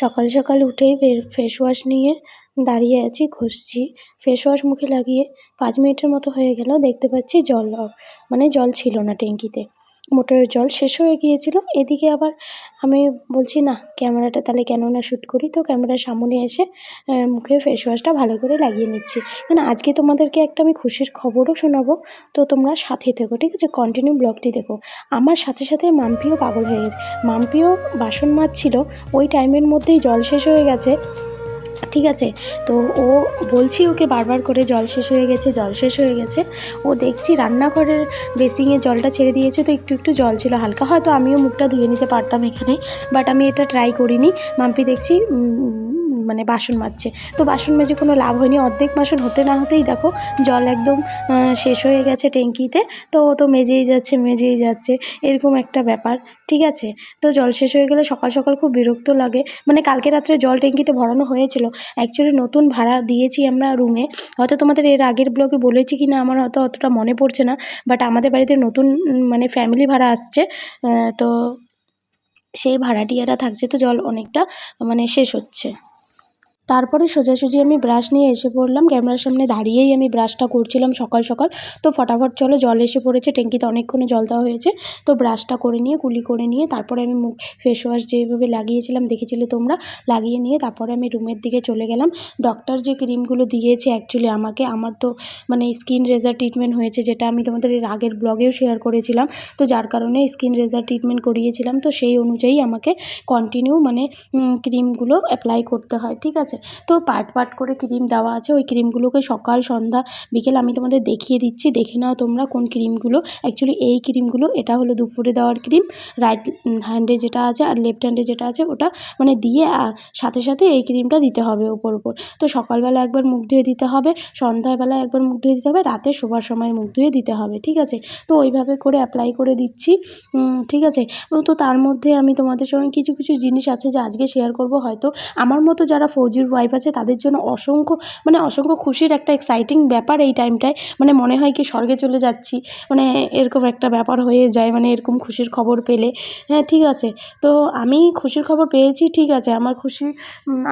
সকাল সকাল উঠে ফেস ওয়াশ নিয়ে দাঁড়িয়ে আছি, ঘষছি। ফেস ওয়াশ মুখে লাগিয়ে পাঁচ মিনিটের মতো হয়ে গেল, দেখতে পাচ্ছি জল মানে জল ছিল না ট্যাঙ্কিতে। মোটরের জল শেষ হয়ে গিয়েছিল। এদিকে আবার আমি বলছি, না, ক্যামেরাটা তাহলে কেন না শ্যুট করি? তো ক্যামেরার সামনে এসে মুখে ফেস ওয়াশটা ভালো করে লাগিয়ে নিচ্ছি। কারণ আজকে তোমাদেরকে একটা আমি খুশির খবরও শোনাবো। তো তোমরা সাথে থেকো, ঠিক আছে? কন্টিনিউ ব্লগটি দেখো। আমার সাথে সাথে মাম্পিও পাগল হয়ে গেছে। মাম্পিও বাসন মাজছিল, ওই টাইমের মধ্যেই জল শেষ হয়ে গেছে। ঠিক আছে? তো ও, বলছি ওকে বারবার করে জল শেষ হয়ে গেছে, জল শেষ হয়ে গেছে। ও দেখছি রান্নাঘরের বেসিংয়ে জলটা ছেড়ে দিয়েছে, তো একটু একটু জল ছিল হালকা। হয়তো আমিও মুখটা ধুয়ে নিতে পারতাম এখানে বাট আমি এটা ট্রাই করিনি। মাম্পি দেখছি মানে বাসন মাজছে। তো বাসন মেজে কোনো লাভ হয়নি। অর্ধেক বাসন হতে না হতেই দেখো জল একদম শেষ হয়ে গেছে ট্যাঙ্কিতে। তো তো মেজেই যাচ্ছে মেজেই যাচ্ছে। এরকম একটা ব্যাপার, ঠিক আছে? তো জল শেষ হয়ে গেলে সকাল সকাল খুব বিরক্ত লাগে। মানে কালকে রাত্রে জল ট্যাঙ্কিতে ভরানো হয়েছিল। অ্যাকচুয়ালি নতুন ভাড়া দিয়েছি আমরা রুমে হয়তো তোমাদের এর আগের ব্লগে বলেছি কি না আমার হয়তো অতটা মনে পড়ছে না। বাট আমাদের বাড়িতে নতুন মানে ফ্যামিলি ভাড়া আসছে। তো সেই ভাড়াটিয়ারা থাকছে। তো জল অনেকটা মানে শেষ হচ্ছে। তারপরে সোজাসুজি আমি ব্রাশ নিয়ে এসে পড়লাম। ক্যামেরার সামনে দাঁড়িয়েই আমি ব্রাশটা করছিলাম সকাল সকাল। তো ফটাফট চলো জল এসে পড়েছে, ট্যাঙ্কিতে অনেকক্ষণে জল দেওয়া হয়েছে। তো ব্রাশটা করে নিয়ে, কুলি করে নিয়ে, তারপরে আমি মুখ ফেস ওয়াশ যেভাবে লাগিয়েছিলাম, দেখেছিলে তোমরা? লাগিয়ে নিয়ে তারপরে আমি রুমের দিকে চলে গেলাম। ডক্টর যে ক্রিমগুলো দিয়েছে অ্যাকচুয়ালি আমাকে, আমার তো মানে স্কিন রেজার ট্রিটমেন্ট হয়েছে, যেটা আমি তোমাদের এর আগের ব্লগেও শেয়ার করেছিলাম। তো যার কারণে স্কিন রেজার ট্রিটমেন্ট করিয়েছিলাম। তো সেই অনুযায়ী আমাকে কন্টিনিউ মানে ক্রিমগুলো অ্যাপ্লাই করতে হয়, ঠিক আছে? আছে। তো পার্ট পার্ট করে ক্রিম দেওয়া আছে। ওই ক্রিমগুলোকে সকাল, সন্ধ্যা, বিকেল আমি তোমাদের দেখিয়ে দিচ্ছি। দেখে নাও তোমরা কোন ক্রিমগুলো। অ্যাকচুয়ালি এই ক্রিমগুলো, এটা হলো দুপুরে দেওয়ার ক্রিম। রাইট হ্যান্ডে যেটা আছে আর লেফট হ্যান্ডে যেটা আছে, ওটা মানে দিয়ে সাথে সাথে এই ক্রিমটা দিতে হবে ওপর ওপর। তো সকালবেলা একবার মুখ ধুয়ে দিতে হবে সন্ধ্যাবেলা একবার মুখ ধুয়ে দিতে হবে, রাতে শোবার সময় মুখ ধুয়ে দিতে হবে, ঠিক আছে? তো ওইভাবে করে অ্যাপ্লাই করে দিচ্ছি ঠিক আছে? তো তার মধ্যে আমি তোমাদের সঙ্গে কিছু কিছু জিনিস আছে যে আজকে শেয়ার করব। হয়তো আমার মতো যারা ফৌজির প্রচুর ওয়াইফ আছে, তাদের জন্য অসংখ্য মানে অসংখ্য খুশির একটা এক্সাইটিং ব্যাপার এই টাইমটায় মানে মনে হয় কি স্বর্গে চলে যাচ্ছি মানে এরকম একটা ব্যাপার হয়ে যায় মানে এরকম খুশির খবর পেলে। হ্যাঁ ঠিক আছে। তো আমি খুশির খবর পেয়েছি, ঠিক আছে, আমার খুশি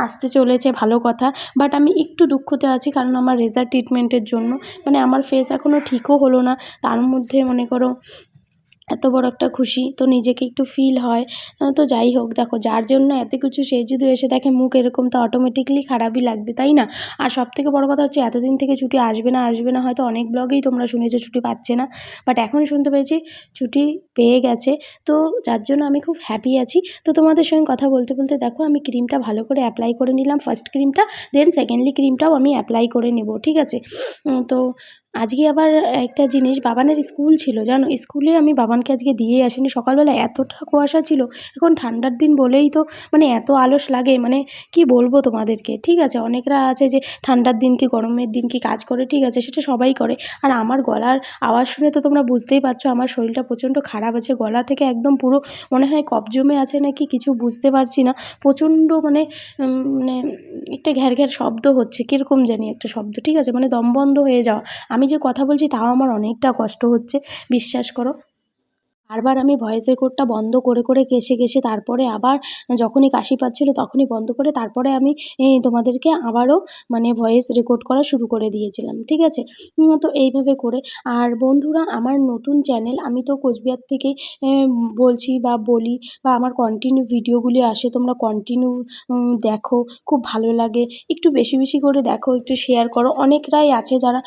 আসতে চলেছে, ভালো কথা। বাট আমি একটু দুঃখতে আছি, কারণ আমার রেজার ট্রিটমেন্টের জন্য মানে আমার ফেস এখনও ঠিকও হলো না। তার মধ্যে মনে করো এত বড় একটা খুশি, তো নিজেকে একটু ফিল হয়। তো যাই হোক, দেখো, যার জন্য এত কিছু সে যদি এসে দেখে মুখ এরকম, তো অটোমেটিকলি খারাপই লাগবে, তাই না? আর সব থেকে বড় কথা হচ্ছে, এতদিন থেকে ছুটি আসবে না আসবে না, হয়তো অনেক ব্লগেই তোমরা শুনেছো, ছুটি পাচ্ছে না। বাট এখন শুনতে পেয়েছি, ছুটি পেয়ে গেছে, তো যার জন্য আমি খুব হ্যাপি আছি। তো তোমাদের সঙ্গে কথা বলতে বলতে দেখো, আমি ক্রিমটা ভালো করে অ্যাপ্লাই করে নিলাম ফার্স্ট ক্রিমটা দেন সেকেন্ডলি ক্রিমটাও আমি অ্যাপ্লাই করে নেব, ঠিক আছে? তো আজকে আবার একটা জিনিস, বাবানের স্কুল ছিল, জানো? স্কুলে আমি বাবানকে আজকে দিয়ে আসিনি। সকালবেলা এতটা কুয়াশা ছিল, এখন ঠান্ডার দিন বলেই তো মানে এত আলস লাগে মানে কি বলব তোমাদেরকে? ঠিক আছে, অনেকরা আছে যে ঠান্ডার দিন কি, গরমের দিন কি কাজ করে, ঠিক আছে, সেটা সবাই করে। আর আমার গলার আওয়াজ শুনে তো তোমরা বুঝতেই পারছ, আমার শরীরটা প্রচণ্ড খারাপ আছে। গলা থেকে একদম পুরো মনে হয় কফ জমে আছে নাকি, কিছু বুঝতে পারছি না। প্রচণ্ড মানে মানে একটা ঘ্যার ঘ্যার শব্দ হচ্ছে, কীরকম জানি একটা শব্দ, ঠিক আছে? মানে দম বন্ধ হয়ে যাওয়া। আমি যে কথা বলছি তাও আমার অনেকটা কষ্ট হচ্ছে বিশ্বাস করো। বারবার আমি ভয়েস রেকর্ডটা বন্ধ করে করে কেসে কেসে তারপরে আবার যখনই কাশি পাচ্ছিল তখনই বন্ধ করে তারপরে আমি তোমাদেরকে আবারও মানে ভয়েস রেকর্ড করা শুরু করে দিয়েছিলাম, ঠিক আছে? তো এইভাবে করে। আর বন্ধুরা, আমার নতুন চ্যানেল আমি তো কোচবিহার থেকে বলছি বা বলি বা আমার কন্টিনিউ ভিডিওগুলি আসে, তোমরা কন্টিনিউ দেখো, খুব ভালো লাগে। একটু বেশি বেশি করে দেখো, একটু শেয়ার করো। অনেকরাই আছে যারা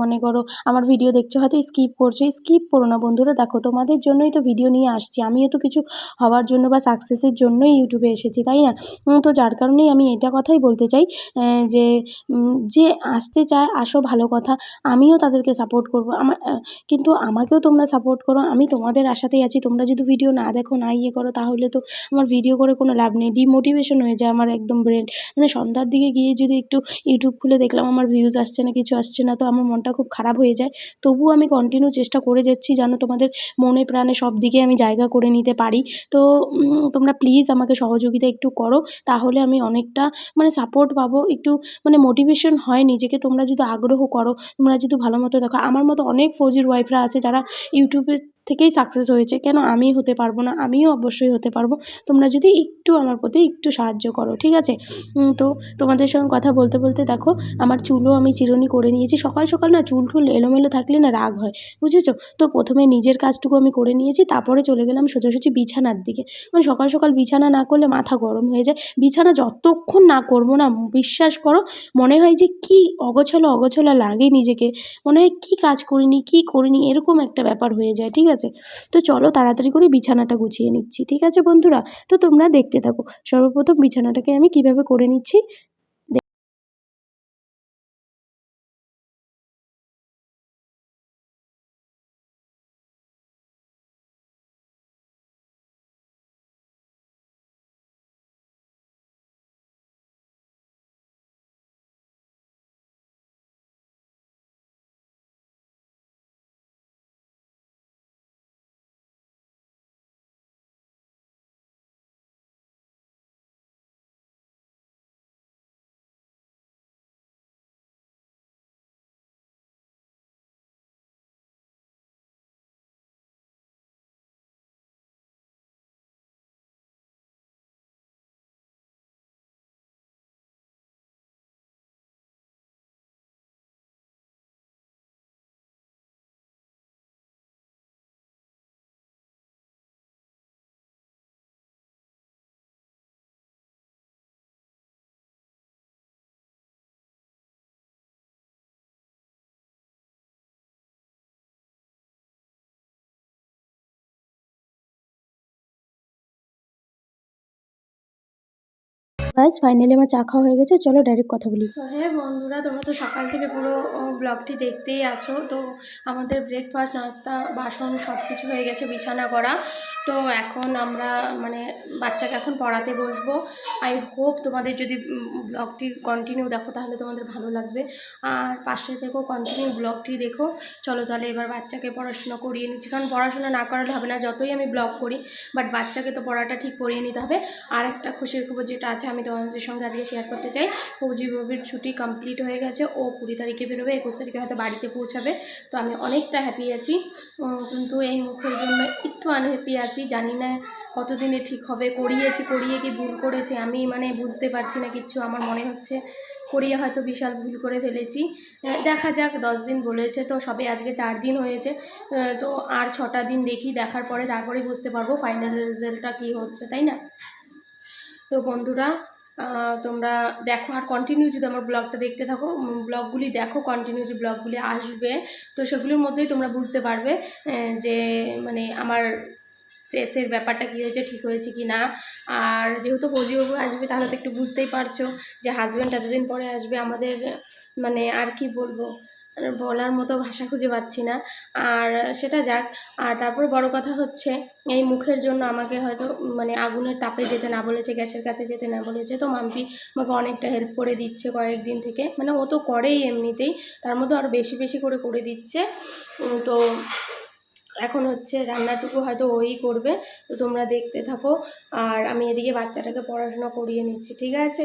মনে করো, আমার ভিডিও দেখছ, হয়তো স্কিপ করছ। স্কিপ করো না বন্ধুরা, দেখো, তোমাদের জন্য জন্যই তো ভিডিও নিয়ে আসছি। আমিও তো কিছু হওয়ার জন্য বা সাকসেসের জন্যই ইউটিউবে এসেছি, তাই না? তো যার কারণেই আমি এটা কথাই বলতে চাই যে যে আসতে চায়, আসো ভালো কথা। আমিও তাদেরকে সাপোর্ট করব। আমার কিন্তু আমাকেও তোমরা সাপোর্ট করো, আমি তোমাদের আশাতেই আছি। তোমরা যদি ভিডিও না দেখো, না ইয়ে করো, তাহলে তো আমার ভিডিও করে কোনো লাভ নেই। ডিমোটিভেশন হয়ে যায় আমার একদম ব্রেন মানে সন্ধ্যার দিকে গিয়ে যদি একটু ইউটিউব খুলে দেখলাম, আমার ভিউজ আসছে না, কিছু আসছে না, তো আমার মনটা খুব খারাপ হয়ে যায়। তবুও আমি কন্টিনিউ চেষ্টা করে যাচ্ছি যেন তোমাদের মনে প্রাণে মানে সব দিকে আমি জায়গা করে নিতে পারি। তো তোমরা প্লিজ আমাকে সহযোগিতা একটু করো। তাহলে আমি অনেকটা মানে সাপোর্ট পাবো। একটু মানে মোটিভেশন হয় নিজেকে। তোমরা যদি আগ্রহ করো, তোমরা যদি ভালো মতো দেখো। আমার মতো অনেক ফৌজির ওয়াইফরা আছে যারা ইউটিউবে থেকেই সাকসেস হয়েছে। কেন আমি হতে পারব না? আমিও অবশ্যই হতে পারব। তোমরা যদি একটু আমার প্রতি একটু সাহায্য করো, ঠিক আছে? তো তোমাদের সঙ্গে কথা বলতে বলতে দেখো, আমার চুলও আমি চিরুনি করে নিয়েছি। সকাল সকাল না চুল টুল এলোমেলো থাকলে না রাগ হয়, বুঝেছ? তো প্রথমে নিজের কাজটুকু আমি করে নিয়েছি, তারপরে চলে গেলাম সোজাসুজি বিছানার দিকে। মানে সকাল সকাল বিছানা না করলে মাথা গরম হয়ে যায়। বিছানা যতক্ষণ না করব না, বিশ্বাস করো, মনে হয় যে কী অগোছালো অগোছালো লাগে নিজেকে। মনে হয় কী কাজ করিনি, কী করিনি, এরকম একটা ব্যাপার হয়ে যায়, ঠিক আছে? তো চলো তাড়াতাড়ি করে বিছানাটা গুছিয়ে নিচ্ছি, ঠিক আছে বন্ধুরা? তো তোমরা দেখতে থাকো। সর্বপ্রথম বিছানাটাকে আমি কীভাবে করে নিচ্ছি? গাইস ফাইনালি আমার চা খাওয়া হয়ে গেছে, চলো ডাইরেক্ট কথা বলি। হ্যাঁ বন্ধুরা, তোমরা তো সকাল থেকে পুরো ব্লগটি দেখতেই আছো। তো আমাদের ব্রেকফাস্ট নাস্তা, বাসন সব কিছু হয়ে গেছে, বিছানা করা। তো এখন আমরা মানে বাচ্চাকে এখন পড়াতে বসবো। আই হোপ তোমাদের যদি ব্লগটি কন্টিনিউ দেখো তাহলে তোমাদের ভালো লাগবে। আর পাশে থেকেও কন্টিনিউ ব্লগটি দেখো। চলো তাহলে এবার বাচ্চাকে পড়াশোনা করিয়ে নিচ্ছি। কারণ পড়াশোনা না করালে হবে না, যতই আমি ব্লগ করি বাট বাচ্চাকে তো পড়াটা ঠিক করিয়ে নিতে হবে। আর একটা খুশির খবর যেটা আছে, আমি তোমাদের সঙ্গে আজকে শেয়ার করতে চাই। ফৌজি বাবির ছুটি কমপ্লিট হয়ে গেছে। ও কুড়ি তারিখে বেরোবে, একুশ তারিখে হয়তো বাড়িতে পৌঁছাবে। তো আমি অনেকটা হ্যাপি আছি। কিন্তু এই মুখের জন্য একটু আনহ্যাপি আছি। জানি না কতদিনে ঠিক হবে, করিয়েছি, করিয়ে কি ভুল করেছি, আমি মানে বুঝতে পারছি না কিচ্ছু, আমার মনে হচ্ছে করিয়ে হয়তো বিশাল ভুল করে ফেলেছি। দেখা যাক, দশ দিন বলেছে তো, সবে আজকে চার দিন হয়েছে তো আর ছটা দিন দেখি, দেখার পরে তারপরে বুঝতে পারব ফাইনাল রেজাল্টটা কী হচ্ছে, তাই না? তো বন্ধুরা তোমরা দেখো আর কন্টিনিউ যদি আমার ব্লগটা দেখতে থাকো ব্লগগুলি দেখো কন্টিনিউ যে ব্লগগুলি আসবে, তো সেগুলির মধ্যেই তোমরা বুঝতে পারবে যে মানে আমার ফেসের ব্যাপারটা কী হয়েছে, ঠিক হয়েছে কি না? আর যেহেতু ফৌজিবাবু আসবে, তাহলে তো একটু বুঝতেই পারছ যে হাজব্যান্ড এতদিন পরে আসবে, আমাদের মানে আর কি বলব? আর বলার মতো ভাষা খুঁজে পাচ্ছি না। আর সেটা যাক, আর তারপর বড় কথা হচ্ছে, এই মুখের জন্য আমাকে হয়তো মানে আগুনের তাপে যেতে না বলেছে, গ্যাসের কাছে যেতে না বলেছে, তো মাম্পি আমাকে অনেকটা হেল্প করে দিচ্ছে কয়েকদিন থেকে। মানে ও তো করেই এমনিতেই, তার মধ্যে আরও বেশি বেশি করে করে দিচ্ছে। তো এখন হচ্ছে রান্নাটুকু হয়তো ওই করবে, তো তোমরা দেখতে থাকো। আর আমি এদিকে বাচ্চাটাকে পড়াশোনা করিয়ে নিচ্ছি, ঠিক আছে?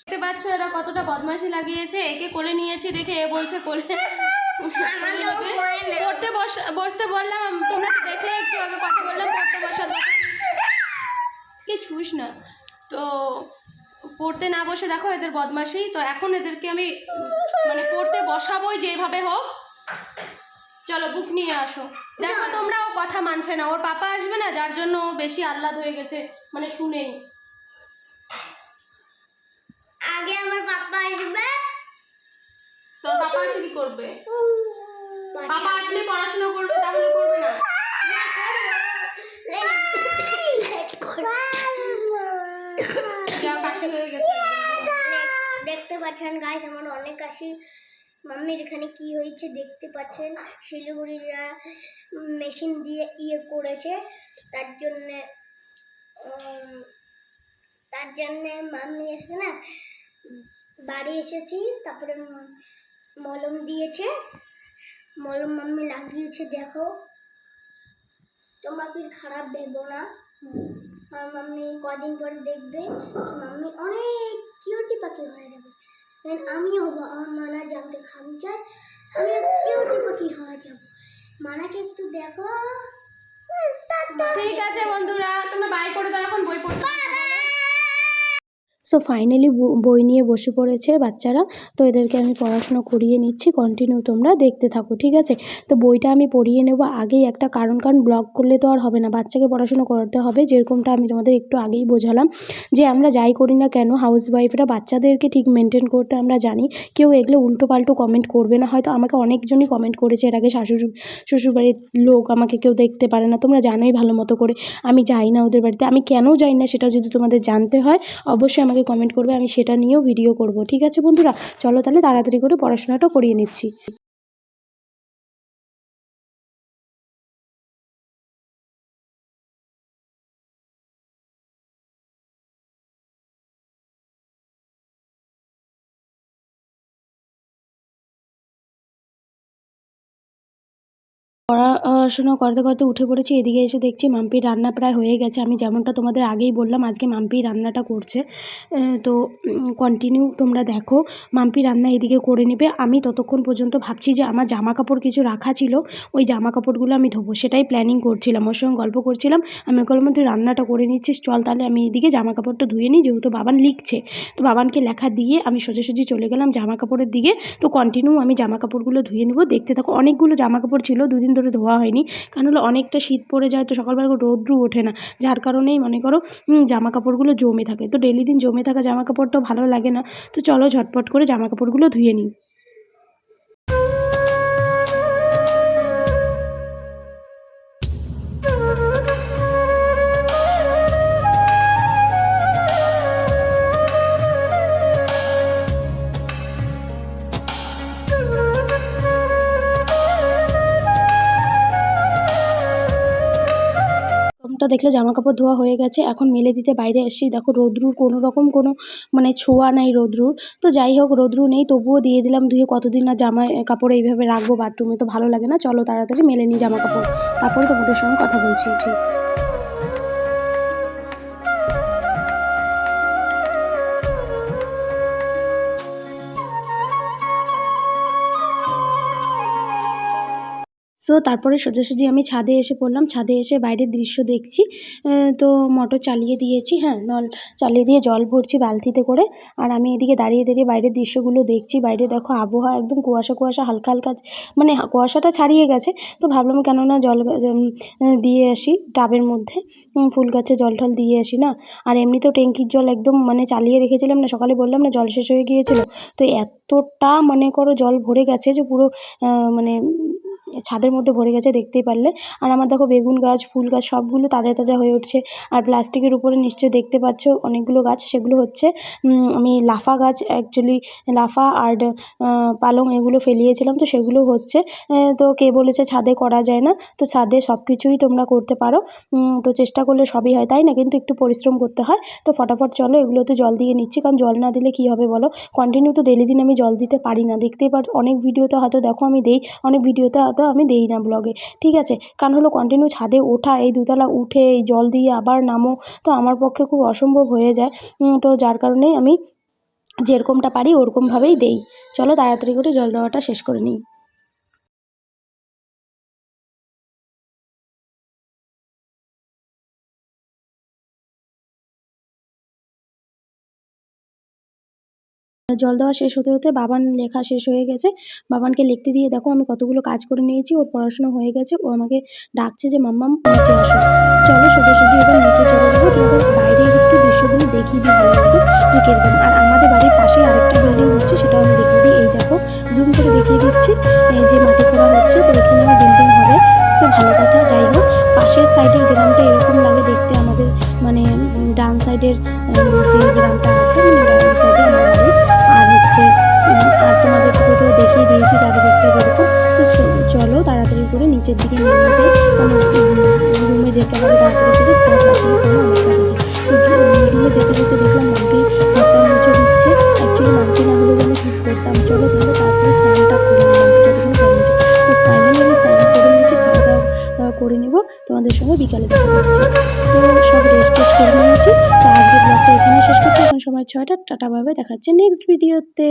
দেখতে পাচ্ছ এরা কতটা বদমাশি লাগিয়েছে, একে কোলে নিয়েছি দেখে এ বলছে কোলে। পড়তে বস, বসতে বললাম, তোমরা তো দেখলে একটু আগে কথা বললাম, পড়তে বসার কে ছুস না। তো পড়তে না বসে দেখো এদের বদমাশি, তো এখন এদেরকে আমি মানে পড়তে বসাবোই যেভাবে হোক। চলো বুক নিয়ে আসো। দেখো তোমরা ও কথা মানছে না। ওর পাপা আসবে না যার জন্য ও বেশি আহ্লাদ হয়ে গেছে মানে শুনেই। আগে আমার পাপা আসবে। তোর পাপা আসলে কি করবে পাপা আসলে পড়াশোনা করবে তাহলে করবে না। দেখতে পাচ্ছেন গাইস আমার অনেক কাশি মাম্মির এখানে কি হয়েছে দেখতে পাচ্ছেন? শিলিগুড়িরা মেশিন দিয়ে ইয়ে করেছে। তার জন্যে তার জন্যে মাম্মি এসে না বাড়ি এসেছি। তারপরে মলম দিয়েছে। মলম মাম্মি লাগিয়েছে, দেখো। তোমার ফির খারাপ ভেবো না। আর মাম্মি কদিন পরে দেখবে। মাম্মি অনেক কিউটি পাখি হয়ে যাবে। দেন আমিও মানা জানতে খাম চাই আমি কিউটি পাখি হওয়া যাব। মানাকে একটু দেখো। ঠিক আছে বন্ধুরা, তোমরা বাই করে দাও, এখন বই পড়তে। সো ফাইনালি বই নিয়ে বসে পড়েছে বাচ্চারা। তো এদেরকে আমি পড়াশোনা করিয়ে নিচ্ছি। কন্টিনিউ তোমরা দেখতে থাকো, ঠিক আছে? তো বইটা আমি পড়িয়ে নেব আগেই একটা কারণ কারণ ব্লগ করলে তো আর হবে না। বাচ্চাকে পড়াশোনা করতে হবে, যেরকমটা আমি তোমাদের একটু আগেই বোঝালাম। যে আমরা যাই করি না কেন হাউস ওয়াইফরা বাচ্চাদেরকে ঠিক মেনটেন করতে আমরা জানি। কেউ এগুলো উল্টো পাল্টো কমেন্ট করবে না। হয়তো আমাকে অনেকজনই কমেন্ট করেছে, এর আগে শাশুড়ি, শ্বশুরবাড়ির লোক আমাকে কেউ দেখতে পারে না। তোমরা জানোই ভালো মতো করে। আমি যাই না ওদের বাড়িতে। আমি কেন যাই না সেটা যদি তোমাদের জানতে হয়, অবশ্যই আমাকে কমেন্ট করবে, আমি সেটা নিয়েও ভিডিও করব, ঠিক আছে বন্ধুরা? চলো তাহলে তাড়াতাড়ি করে পড়াশোনাটা করিয়ে নিচ্ছি। পড়াশোনা করতে করতে উঠে পড়েছি, এদিকে এসে দেখছি মাম্পির রান্না প্রায় হয়ে গেছে। আমি যেমনটা তোমাদের আগেই বললাম, আজকে মাম্পি রান্নাটা করছে। তো কন্টিনিউ তোমরা দেখো, মাম্পি রান্না এদিকে করে নেবে। আমি ততক্ষণ পর্যন্ত ভাবছি যে আমার জামা কাপড় কিছু রাখা ছিল, ওই জামা কাপড়গুলো আমি ধোবো। সেটাই প্ল্যানিং করছিলাম, ওর সঙ্গে গল্প করছিলাম। আমি বললাম তুই রান্নাটা করে নিচ্ছিস, চল তাহলে আমি এদিকে জামা কাপড়টা ধুয়ে নিই, যেহেতু বাবান লিখছে। তো বাবানকে লেখা দিয়ে আমি সোজাসুজি চলে গেলাম জামা কাপড়ের দিকে। তো কন্টিনিউ আমি জামা কাপড়গুলো ধুয়ে নেব। দেখতে থাকো, অনেকগুলো জামা কাপড় ছিল, দুদিন ধরে ধোয়া হয়নি। কারণ হলো অনেকটা শীত পড়ে যায় তো সকালবেলা রৌদ্রু ওঠে না। যার কারণেই মনে করো জামা কাপড়গুলো জমে থাকে। তো ডেলি দিন জমে থাকা জামা কাপড় তো ভালো লাগে না। তো চলো ঝটপট করে জামা কাপড়গুলো ধুয়ে নিই। এরকমটা দেখলে জামা কাপড় ধোয়া হয়ে গেছে, এখন মেলে দিতে বাইরে এসেছি দেখো রোদ্রুর কোনো রকম কোনো মানে ছোঁয়া নাই রোদ্রুর। তো যাই হোক, রোদ্রু নেই, তবুও দিয়ে দিলাম ধুয়ে কতদিন না জামা কাপড় এইভাবে রাখব বাথরুমে তো ভালো লাগে না, চলো তাড়াতাড়ি মেলে নিই জামা কাপড় তারপরে তোমাদের সঙ্গে কথা বলছি, ঠিক। সো তারপরে সোজাসুজি আমি ছাদে এসে পড়লাম। ছাদে এসে বাইরের দৃশ্য দেখছি। তো মোটর চালিয়ে দিয়েছি হ্যাঁ নল চালিয়ে দিয়ে জল ভরছি বালতিতে করে। আর আমি এদিকে দাঁড়িয়ে দাঁড়িয়ে বাইরের দৃশ্যগুলো দেখছি। বাইরে দেখো আবহাওয়া একদম কুয়াশা কুয়াশা, হালকা হালকা মানে কুয়াশাটা ছাড়িয়ে গেছে। তো ভাবলাম কেননা জল দিয়ে আসি টাবের মধ্যে। ফুল গাছে জল টল দিয়ে আসি না। আর এমনিতেও ট্যাঙ্কির জল একদম মানে চালিয়ে রেখেছিলাম না। সকালে বললাম না, জল শেষ হয়ে গিয়েছিল। তো এতটা মনে করো জল ভরে গেছে যে পুরো মানে ছাদের মধ্যে ভরে গেছে, দেখতেই পারলে। আর আমার দেখো বেগুন গাছ, ফুল গাছ, সবগুলো তাজা তাজা হয়ে উঠছে। আর প্লাস্টিকের উপরে নিশ্চয়ই দেখতে পাচ্ছ অনেকগুলো গাছ, সেগুলো হচ্ছে আমি লাফা গাছ অ্যাকচুয়ালি লাফা আর পালং এগুলো ফেলিয়েছিলাম, তো সেগুলো হচ্ছে তো কে বলেছে ছাদে করা যায় না, তো ছাদে সব কিছুই তোমরা করতে পারো। তো চেষ্টা করলে সবই হয়, তাই না? কিন্তু একটু পরিশ্রম করতে হয়, তো ফটাফট চলো এগুলোতে জল দিয়ে নিচ্ছি, কারণ জল না দিলে কী হবে বলো? কন্টিনিউ তো ডেলি দিন আমি জল দিতে পারি না, দেখতেই পার, অনেক ভিডিওতে হয়তো দেখো আমি দেই, অনেক ভিডিওতে হয়তো আমি দিই না ব্লগে ঠিক আছে, কারণ হলো কন্টিনিউ ছাদে ওঠা, এই দুতলা উঠে, এই জল দিয়ে আবার নামো, তো আমার পক্ষে খুব অসম্ভব হয়ে যায়। তো যার কারণেই আমি যেরকমটা পারি ওরকমভাবেই দেই। চলো তাড়াতাড়ি করে জল দেওয়াটা শেষ করে নিই। জল দেওয়া শেষ হতে হতে বাবান লেখা শেষ হয়ে গেছে। বাবানকে লিখতে দিয়ে দেখো আমি কতগুলো কাজ করে নিয়েছি, ওর পড়াশোনা হয়ে গেছে, ও আমাকে ডাকছে যে মাম্মাম নিচে আসো। চলো সোজাসুজি এবার নিচে চলে যাব। তোমাদের বাইরের একটু দৃশ্যগুলো দেখিয়ে দিই ভালো মতো, যে কীরকম। আর আমাদের বাড়ির পাশে আরেকটা বিল্ডিং হচ্ছে, সেটাও আমি দেখিয়ে দিই। এই দেখো জুম করে দেখিয়ে দিচ্ছি। এই যে মাটি খোঁড়া হচ্ছে, তো এখানে আমার বিল্ডিং হবে। তো ভালো কথা, যাই হোক। পাশের সাইডের গ্রামটা এরকম লাগে দেখতে আমাদের মানে ডান সাইডের যে গ্রামটা আছে মানে ডান সাইডে আমার বাড়ি। হচ্ছে আর তোমাদেরকে কোথাও দেখিয়ে দিয়েছি চারিদিকটা এরকম তো চলো তাড়াতাড়ি করে নিচের দিকে নেমে যাই। কারণ রুমে যেতে হবে তাড়াতাড়ি করে অনেক কাজ আছে। তো রুমে যেতে যেতে দেখলাম মাম্পি হাতটা মুছে দিচ্ছে। অ্যাকচুয়ালি মাম্পি না হলে যেন কী করতাম। চলো তাহলে তাড়াতাড়ি স্নানটা করে করে তো ফাইনালি আমি স্নান করে নিয়েছি, খাওয়া দাওয়া করে নেব। তোমাদের সঙ্গে বিকালে দেখা করছি তো সব রেস্ট টেস্ট করে নিয়েছি। তো এখানে শেষ করছি। এখন সময় ছয়টা টাটা ভাবে দেখাচ্ছে নেক্সট ভিডিওতে